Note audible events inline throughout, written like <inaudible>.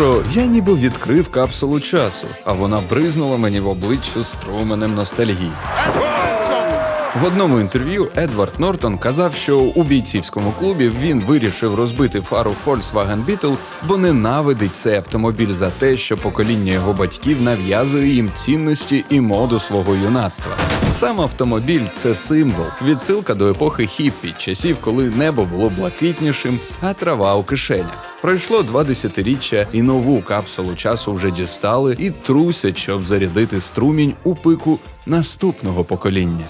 цим я ніби відкрив капсулу часу, а вона бризнула мені в обличчя струменем ностальгії. В одному інтерв'ю Едвард Нортон казав, що у бійцівському клубі він вирішив розбити фару Volkswagen Beetle, бо ненавидить цей автомобіль за те, що покоління його батьків нав'язує їм цінності і моду свого юнацтва. Сам автомобіль це символ, відсилка до епохи хіппі, часів, коли небо було блакитнішим, а трава у кишенях. Пройшло два десятиріччя, і нову капсулу часу вже дістали і трусять, щоб зарядити струмінь у пику наступного покоління.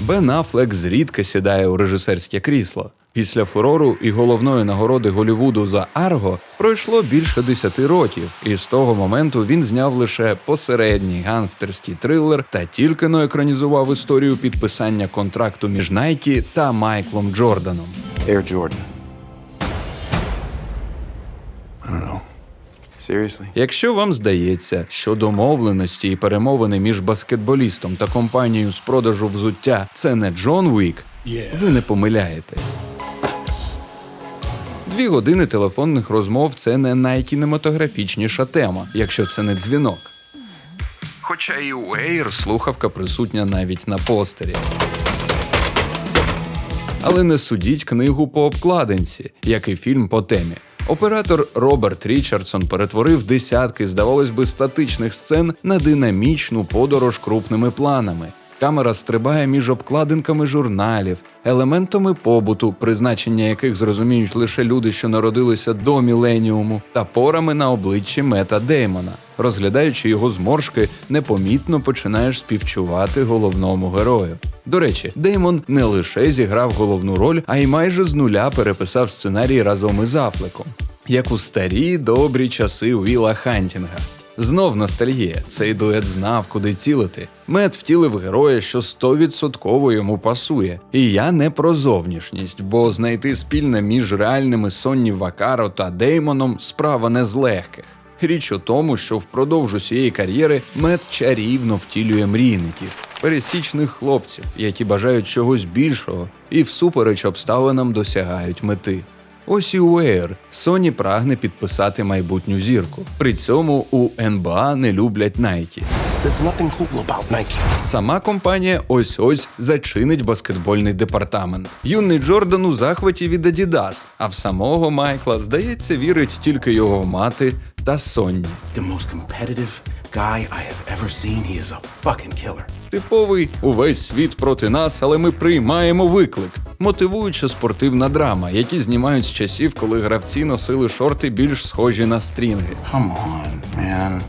Бен Аффлек зрідка сідає у режисерське крісло. Після фурору і головної нагороди Голівуду за Арго пройшло більше десяти років, і з того моменту він зняв лише посередній гангстерський трилер та тільки но екранізував історію підписання контракту між Найкі та Майклом Джорданом. Air Jordan. I don't know. Seriously? Якщо вам здається, що домовленості і перемовини між баскетболістом та компанією з продажу взуття це не Джон Уік, ви не помиляєтесь. Дві години телефонних розмов це не найкінематографічніша тема, якщо це не дзвінок. Хоча і у Air слухавка присутня навіть на постері. Але не судіть книгу по обкладинці, як і фільм по темі. Оператор Роберт Річардсон перетворив десятки, здавалось би, статичних сцен на динамічну подорож крупними планами. Камера стрибає між обкладинками журналів, елементами побуту, призначення яких зрозуміють лише люди, що народилися до міленіуму, та порами на обличчі Мета Деймона. Розглядаючи його зморшки, непомітно починаєш співчувати головному герою. До речі, Деймон не лише зіграв головну роль, а й майже з нуля переписав сценарій разом із Афлеком, як у старі добрі часи Віла Хантінга. Знов ностальгія. Цей дует знав, куди цілити. Мед втілив героя, що стовідсотково йому пасує. І я не про зовнішність, бо знайти спільне між реальними Сонні Вакаро та Деймоном справа не з легких. Річ у тому, що впродовж усієї кар'єри Мед чарівно втілює мрійників, пересічних хлопців, які бажають чогось більшого і всупереч обставинам досягають мети. Ось і у Air Sony прагне підписати майбутню зірку. При цьому у НБА не люблять Nike. Cool about Nike. Сама компанія ось ось зачинить баскетбольний департамент. Юний Джордан у захваті від Adidas, а в самого Майкла, здається, вірить тільки його мати та Сонні. Типовий увесь світ проти нас, але ми приймаємо виклик. Мотивуюча спортивна драма, які знімають з часів, коли гравці носили шорти більш схожі на стрінги. Come on,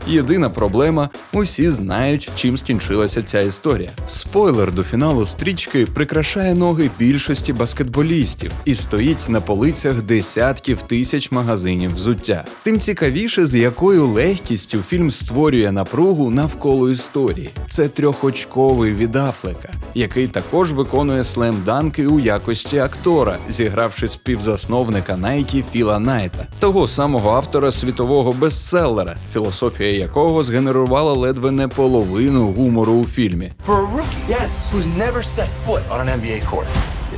Єдина проблема усі знають, чим скінчилася ця історія. Спойлер до фіналу стрічки прикрашає ноги більшості баскетболістів і стоїть на полицях десятків тисяч магазинів взуття. Тим цікавіше, з якою легкістю фільм створює напругу навколо історії. Це трьохочковий від Афлека, який також виконує слем-данки у якості актора, зігравши співзасновника Nike Філа Найта, того самого автора світового бестселера, філософія якого згенерувала ледве не половину гумору у фільмі. For a rookie, yes, who's never set foot on an NBA court.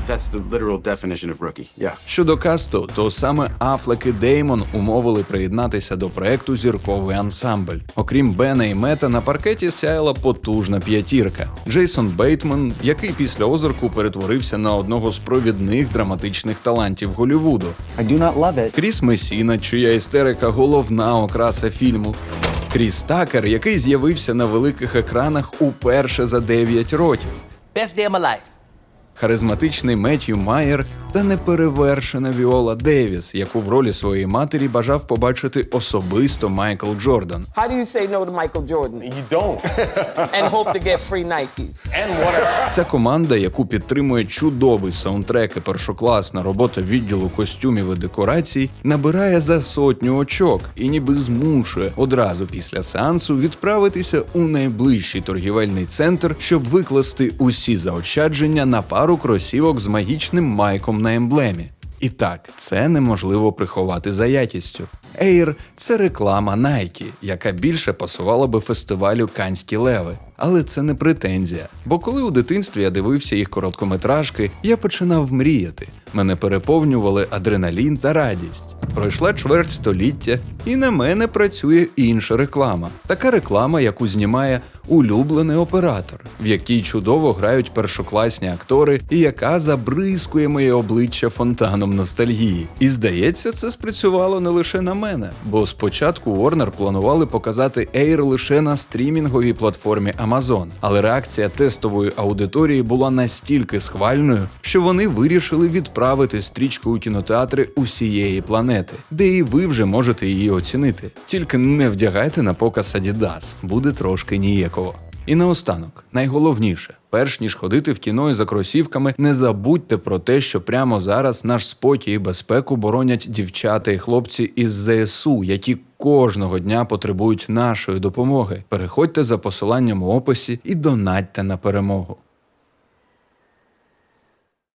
That's the literal definition of rookie. Yeah. Щодо касту, то саме Афлек і Деймон умовили приєднатися до проекту зірковий ансамбль. Окрім Бена і Мета, на паркеті сяяла потужна п'ятірка. Джейсон Бейтман, який після озерку перетворився на одного з провідних драматичних талантів Голлівуду. I do not love it. Кріс Месіна, чия істерика головна окраса фільму. Кріс Такер, який з'явився на великих екранах уперше за 9 років. Best day of my life. Харизматичний Меттью Майер та неперевершена Віола Девіс, яку в ролі своєї матері бажав побачити особисто Майкл Джордан. How do you say no to Michael Jordan You don't. <laughs> and hope to get free Nikes? and what? Ця команда, яку підтримує чудовий саундтрек і першокласна робота відділу костюмів і декорацій, набирає за сотню очок і ніби змушує одразу після сеансу відправитися у найближчий торгівельний центр, щоб викласти усі заощадження на пару кросівок з магічним майком на емблемі. І так, це неможливо приховати за якістю. Air – це реклама Nike, яка більше пасувала би фестивалю Канські леви. Але це не претензія. Бо коли у дитинстві я дивився їх короткометражки, я починав мріяти. Мене переповнювали адреналін та радість. Пройшла чверть століття, і на мене працює інша реклама. Така реклама, яку знімає улюблений оператор, в якій чудово грають першокласні актори, і яка забризкує моє обличчя фонтаном ностальгії. І здається, це спрацювало не лише на мене, бо спочатку Warner планували показати Air лише на стрімінговій платформі Amazon, але реакція тестової аудиторії була настільки схвальною, що вони вирішили відправити стрічку у кінотеатри усієї планети, де і ви вже можете її оцінити. Тільки не вдягайте на показ Adidas, буде трошки ніяково. І наостанок, найголовніше, перш ніж ходити в кіно і за кросівками, не забудьте про те, що прямо зараз наш спокій і безпеку боронять дівчата і хлопці із ЗСУ, які кожного дня потребують нашої допомоги. Переходьте за посиланням у описі і донатьте на перемогу.